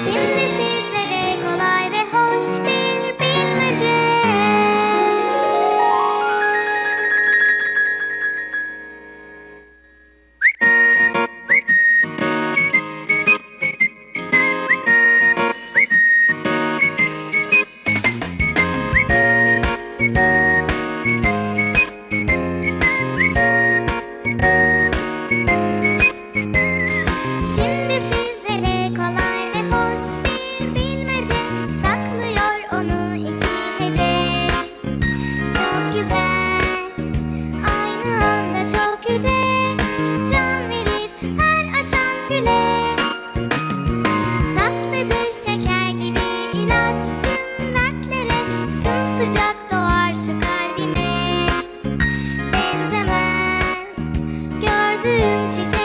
In this güne şeker gibi ilaç Dertlere. Sımsıcak doğar şu kalbime Benzemez. Gördüğüm çiçek